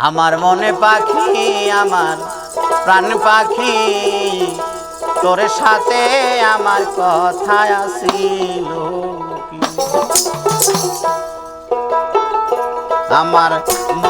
আমার মনে পাখি আমার প্রাণ পাখি। তোর সাথে আমার কথা আসিল আমার মনে আমার